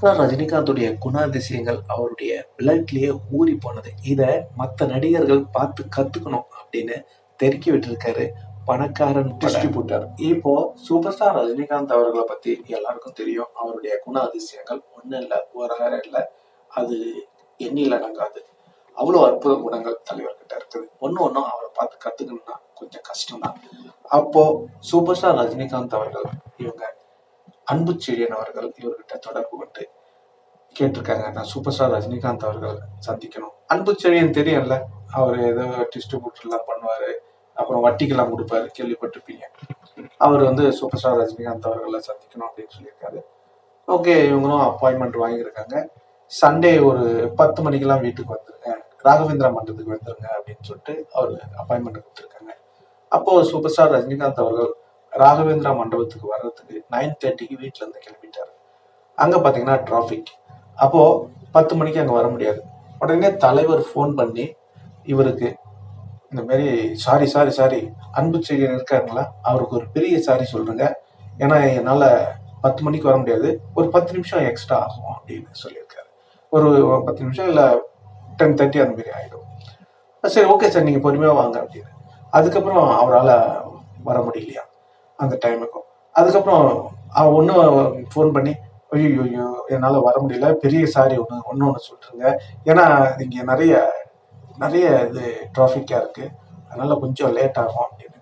Star ரஜினிகாந்துடைய குணாதிசயங்கள் அவருடைய பிளட்லயே ஊறி போனது. இத மத்த நடிகர்கள் பார்த்து கத்துக்கணும் அப்படின்னு தெருக்கி விட்டுருக்காரு பணக்காரன் டிஸ்ட்ரிபியூட்டர் இப்போ சூப்பர் ஸ்டார் ரஜினிகாந்த் அவர்களை பத்தி எல்லாருக்கும் தெரியும். அவருடைய குண அதிசயங்கள் ஒண்ணு இல்ல ஒரு ஆயிரம் இல்ல. அது எண்ணில் அடங்காது அவ்வளவு அற்புத குணங்கள் தலைவர்கிட்ட இருக்குது. ஒண்ணு ஒன்றும் அவரை பார்த்து கத்துக்கணும்னா கொஞ்சம் கஷ்டம்தான். அப்போ சூப்பர் ஸ்டார் ரஜினிகாந்த் அவர்கள் இவங்க அன்பு செழியன் அவர்கள் இவர்கிட்ட தொடர்பு கொண்டு கேட்டிருக்காங்க நான் சூப்பர் ஸ்டார் ரஜினிகாந்த் அவர்கள் சந்திக்கணும். அன்பு செழியன் தெரியும்ல? அவர் ஏதோ டிஸ்ட்ரிபியூட்டர்லாம் பண்ணுவார். அப்புறம் வட்டிக்கெல்லாம் கொடுப்பாரு. கேள்விப்பட்டிருப்பீங்க. அவர் வந்து சூப்பர் ஸ்டார் ரஜினிகாந்த் அவர்களை சந்திக்கணும் அப்படின்னு சொல்லியிருக்காரு. ஓகே இவங்களும் அப்பாயின்மெண்ட் வாங்கியிருக்காங்க. சண்டே ஒரு பத்து மணிக்கெல்லாம் வீட்டுக்கு வந்துருங்க ராகவேந்திரா மன்றத்துக்கு வந்துருங்க அப்படின்னு சொல்லிட்டு அவர் அப்பாயின்மெண்ட் கொடுத்துருக்காங்க. அப்போ சூப்பர் ஸ்டார் ரஜினிகாந்த் அவர்கள் ராகவேந்திரா மண்டபத்துக்கு வர்றதுக்கு நைன் தேர்ட்டிக்கு வீட்டில் இருந்து கிளம்பிட்டாரு. அங்கே பார்த்தீங்கன்னா டிராஃபிக் அப்போது பத்து மணிக்கு அங்கே வர முடியாது. உடனே தலைவர் ஃபோன் பண்ணி இவருக்கு இந்த மாரி சாரி சாரி சாரி அன்பு செய்யன் இருக்காருங்களா அவருக்கு ஒரு பெரிய சாரி சொல்கிறேங்க ஏன்னா என்னால் பத்து மணிக்கு வர முடியாது. ஒரு பத்து நிமிஷம் எக்ஸ்ட்ரா ஆகும் அப்படின்னு சொல்லியிருக்காரு. ஒரு பத்து நிமிஷம் இல்லை டென் தேர்ட்டி அந்த மாதிரி ஆகிடும் சரி ஓகே சார் நீங்கள் பொறுமையாக வாங்க அப்படின்னு. அதுக்கப்புறம் அவரால் வர முடியலையா அந்த டைமுக்கும் அதுக்கப்புறம் அவன் ஒன்றும் ஃபோன் பண்ணி ஐயோ ஐயோ என்னால் வர முடியல. பெரிய சாரி ஒன்று ஒன்று ஒன்று சொல்லிட்டுருங்க ஏன்னா இங்கே நிறைய நிறைய இது டிராஃபிக்காக இருக்குது அதனால் கொஞ்சம் லேட் ஆகும் அப்படின்னு.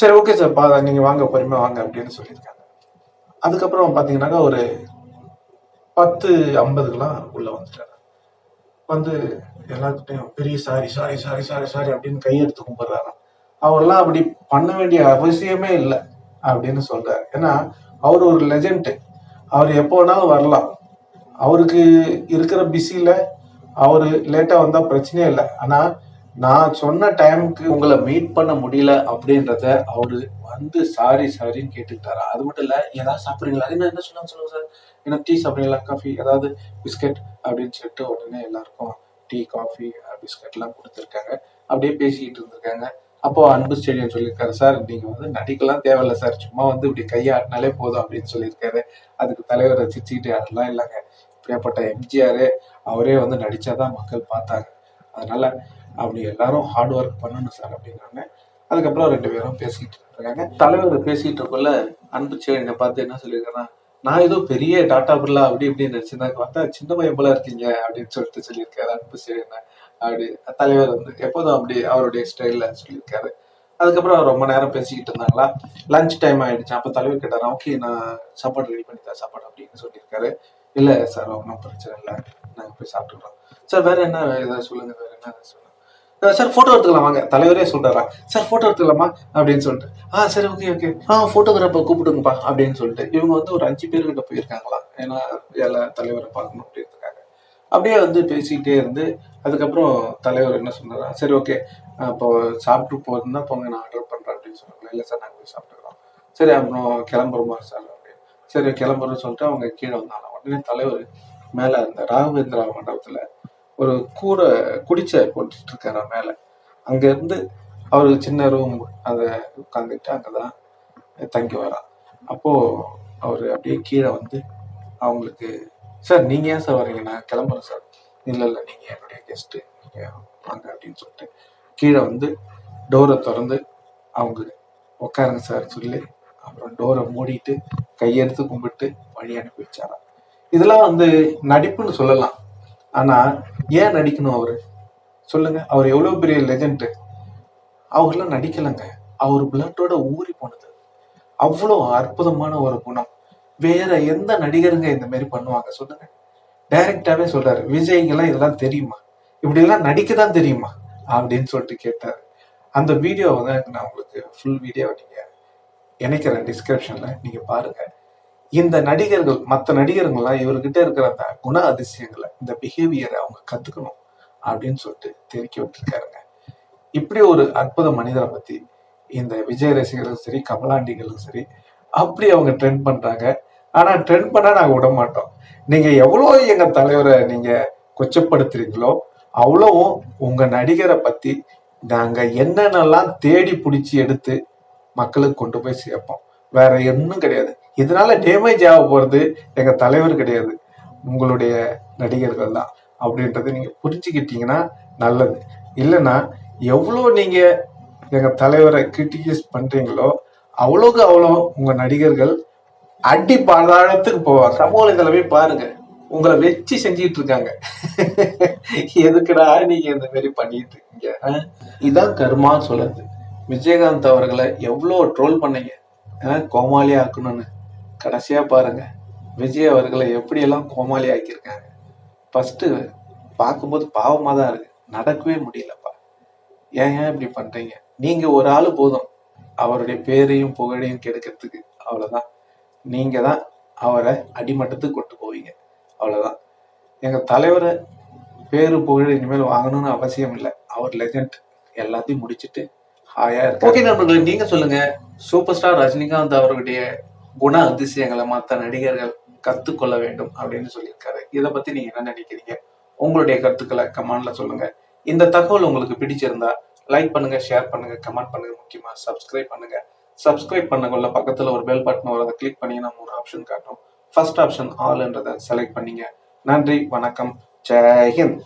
சரி ஓகே சார் பா நீங்கள் வாங்க பொறுமையாக வாங்க அப்படின்னு சொல்லியிருக்காங்க. அதுக்கப்புறம் பார்த்தீங்கன்னாக்கா ஒரு பத்து ஐம்பதுக்கெலாம் உள்ளே வந்துட்டாங்க. வந்து எல்லாத்துட்டையும் பெரிய sorry sorry sorry sorry sorry அப்படின்னு கையெடுத்து கும்பிட்றாங்க. அவரெல்லாம் அப்படி பண்ண வேண்டிய அவசியமே இல்லை அப்படின்னு சொல்றாரு. ஏன்னா அவர் ஒரு லெஜெண்ட்டு அவர் எப்போ வேணாலும் வரலாம். அவருக்கு இருக்கிற பிஸியில் அவர் லேட்டாக வந்தால் பிரச்சனையே இல்லை. ஆனால் நான் சொன்ன டைமுக்கு உங்களை மீட் பண்ண முடியல அப்படின்றத அவரு வந்து சாரி சாரின்னு கேட்டுக்கிட்டாரா. அது மட்டும் இல்லை ஏதாவது சாப்பிட்றீங்களா? என்ன என்ன சொல்லுங்க சொல்லுங்க சார் என்ன டீ சாப்பிட்றீங்களா? காஃபி ஏதாவது பிஸ்கட் அப்படின்னு சொல்லிட்டு உடனே எல்லாருக்கும் டீ காஃபி பிஸ்கட்லாம் கொடுத்துருக்காங்க. அப்படியே பேசிக்கிட்டு இருந்திருக்காங்க. அப்போ அன்பு ஸ்டேடியம் சொல்லியிருக்காரு சார் நீங்க வந்து நடிக்கலாம் தேவையில்ல சார். சும்மா வந்து இப்படி கையாட்டினாலே போதும் அப்படின்னு சொல்லியிருக்காரு. அதுக்கு தலைவரை சிரிச்சுக்கிட்டு அதெல்லாம் இல்லைங்க. இப்படியாப்பட்ட எம்ஜிஆர் அவரே வந்து நடிச்சாதான் மக்கள் பார்த்தாங்க. அதனால அப்படி எல்லாரும் ஹார்ட் ஒர்க் பண்ணணும் சார் அப்படின்னாங்க. அதுக்கப்புறம் ரெண்டு பேரும் பேசிக்கிட்டு இருக்காங்க. தலைவர் பேசிட்டு இருக்கக்குள்ள அன்பு சேனை பார்த்து என்ன சொல்லியிருக்காருன்னா நான் ஏதோ பெரிய டாட்டா பிர்லா அப்படி இப்படின்னு நினச்சிருந்தாங்க பார்த்தா சின்ன பையன் போல இருக்கீங்க அப்படின்னு சொல்லிட்டு சொல்லியிருக்காரு அன்பு சேனை அப்படி தலைவர் வந்து எப்போதும் அப்படி அவருடைய ஸ்டைல்ல சொல்லியிருக்காரு. அதுக்கப்புறம் ரொம்ப நேரம் பேசிக்கிட்டு இருந்தாங்களா? லஞ்ச் டைம் ஆயிடுச்சு. அப்போ தலைவர் கேட்டாரா ஓகே நான் சாப்பாடு ரெடி பண்ணி தரேன் சாப்பாடு அப்படின்னு சொல்லியிருக்காரு. இல்லை சார் ஒன்றும் பிரச்சனை இல்லை. நாங்கள் போய் சாப்பிட்டுக்கிறோம். சார் வேற என்ன ஏதாவது சொல்லுங்க வேற என்ன சொல்லுங்க. சார் போட்டோ எடுத்துக்கலாம் வாங்க. தலைவரே சொல்றாரா சார் போட்டோ எடுத்துக்கலாமா? அப்படின்னு சொல்லிட்டு ஆ சரி ஓகே ஓகே ஆ போட்டோகிராஃபர் கூப்பிடுங்கப்பா அப்படின்னு சொல்லிட்டு இவங்க வந்து ஒரு அஞ்சு பேர்கிட்ட போயிருக்காங்களா? ஏன்னா எல்லா தலைவரை பார்க்கணும் அப்படின்றதுக்காக அப்படியே வந்து பேசிக்கிட்டே இருந்து அதுக்கப்புறம் தலைவர் என்ன சொன்னாரா சரி ஓகே இப்போ சாப்பிட்டு போகிறதுனா போங்க நான் ஆர்டர் பண்ணுறேன் அப்படின்னு சொன்னாங்க. இல்லை சார் நாங்கள் போய் சாப்பிட்டுக்கிறோம். சரி அப்புறம் கிளம்புறோமா சார் அப்படின்னு. சரி கிளம்புறோம்னு சொல்லிட்டு அவங்க கீழே வந்தாங்க உடனே தலைவர் மேலே அந்த ராகவேந்திரா மண்டபத்தில் ஒரு கூரை குடிச்சை போட்டுட்டு இருக்காரு மேலே. அங்கேருந்து அவர் சின்ன ரூம் அதை உட்காந்துட்டு அங்கே தான் தங்கி வரான் அப்போது அவர் அப்படியே கீழே வந்து அவங்களுக்கு சார் நீங்கள் ஏன் சார் வரீங்க நான் கிளம்புறேன் சார் இல்லை இல்லை நீங்கள் என்னுடைய கெஸ்ட்டு நீங்கள் வாங்க அப்படின்னு சொல்லிட்டு கீழே வந்து டோரை திறந்து அவங்க உட்காருங்க சார் சொல்லி அப்புறம் டோரை மூடிட்டு கையெடுத்து கும்பிட்டு வழி அனுப்பி வச்சாராம். இதெல்லாம் வந்து நடிப்புன்னு சொல்லலாம். ஆனால் ஏன் நடிக்கணும் அவர்? சொல்லுங்க அவர் எவ்வளவு பெரிய லெஜண்ட் அவர்லாம் நடிக்கலைங்க. அவர் பிளட்டோட ஊறி போனது. அவ்வளோ அற்புதமான ஒரு குணம். வேற எந்த நடிகருங்க இந்த மாதிரி பண்ணுவாங்க? சொல்லுங்க. டைரக்டாவே சொல்றாரு விஜய்க்கெல்லாம் இதெல்லாம் தெரியுமா? இப்படிலாம் நடிக்க தான் தெரியுமா? அப்படின்னு சொல்லிட்டு கேட்டார். அந்த வீடியோவை தான் நான் உங்களுக்கு ஃபுல் வீடியோ நீங்கள் இணைக்கிறேன் டிஸ்கிரிப்ஷனில் நீங்கள் பாருங்கள் இந்த நடிகர்கள் மற்ற நடிகர்கள்லாம் இவர்கிட்ட இருக்கிற அந்த குண அதிசயங்களை இந்த பிஹேவியரை அவங்க கற்றுக்கணும் அப்படின்னு சொல்லிட்டு தெரிவிக்க விட்டுருக்காருங்க இப்படி ஒரு அற்புத மனிதரை பற்றி இந்த விஜய் ரசிகர்களும் சரி கமலாண்டிகளும் சரி அப்படி அவங்க ட்ரெண்ட் பண்ணுறாங்க ஆனால் ட்ரெண்ட் பண்ணால் நாங்கள் விட மாட்டோம். நீங்கள் எவ்வளோ எங்கள் தலைவரை நீங்கள் கொச்சப்படுத்துறீங்களோ அவ்வளவும் உங்கள் நடிகரை பற்றி நாங்கள் என்னென்னலாம் தேடி பிடிச்சி எடுத்து மக்களுக்கு கொண்டு போய் சேர்ப்போம். வேற ஒன்றும் கிடையாது. இதனால டேமேஜ் ஆக போகிறது எங்கள் தலைவர் கிடையாது. உங்களுடைய நடிகர்கள் தான். அப்படின்றத நீங்கள் புரிஞ்சுக்கிட்டீங்கன்னா நல்லது. இல்லைன்னா எவ்வளோ நீங்கள் எங்கள் தலைவரை கிரிட்டிசைஸ் பண்ணுறீங்களோ அவ்வளோக்கு அவ்வளோ உங்கள் நடிகர்கள் அடி பாதாளத்துக்கு போவாங்க. சமூக வலைதளமே பாருங்க. உங்களை வச்சு செஞ்சிட்டு இருக்காங்க எதுக்குடா நீங்க இந்த மாதிரி பண்ணிட்டு இருக்கீங்க ஆ? இதான் கர்மான்னு சொல்லுது விஜயகாந்த் அவர்களை எவ்வளோ ட்ரோல் பண்ணீங்க? கோமாளி ஆக்கணும்னு. கடைசியா பாருங்க. விஜய் அவர்களை எப்படியெல்லாம் கோமாளி ஆக்கியிருக்காங்க. ஃபர்ஸ்ட் பார்க்கும்போது பாவமா தான் இருக்கு. நடக்கவே முடியலப்பா. ஏன் ஏன் இப்படி பண்றீங்க? நீங்க ஒரு ஆளு போதும். அவருடைய பேரையும் புகழையும் கெடுக்கிறதுக்கு. அவ்வளவுதான். நீங்கள் தான் அவரை அடிமட்டத்துக்கு கொண்டு போவீங்க. அவ்வளவுதான். எங்க தலைவரை பேரு புகழ் இனிமேல் வாங்கணும்னு அவசியம் இல்லை. அவர் லெஜண்ட் எல்லாத்தையும் முடிச்சிட்டு ஹாயா இருக்கு ஓகே நண்பர்களே நீங்க சொல்லுங்க. சூப்பர் ஸ்டார் ரஜினிகாந்த் அவருடைய குண அதிசயங்களை மற்ற நடிகர்கள் கத்துக்கொள்ள வேண்டும் அப்படின்னு சொல்லியிருக்காரு. இதை பத்தி நீங்க என்ன நினைக்கிறீங்க? உங்களுடைய கருத்துக்களை கமெண்ட்ல சொல்லுங்க. இந்த தகவல் உங்களுக்கு பிடிச்சிருந்தா லைக் பண்ணுங்க ஷேர் பண்ணுங்க கமெண்ட் பண்ணுங்க. முக்கியமா சப்ஸ்கிரைப் பண்ணுங்க. சப்ஸ்கிரைப் பண்ணக்குள்ள பக்கத்துல ஒரு பெல் பட்டன் வரதை அதை கிளிக் நம்ம மூணு ஆப்ஷன் காட்டும். ஃபர்ஸ்ட் ஆப்ஷன் ஆல்ன்றதை செலக்ட் பண்ணீங்க. நன்றி வணக்கம். ஜெய் ஹிந்த்.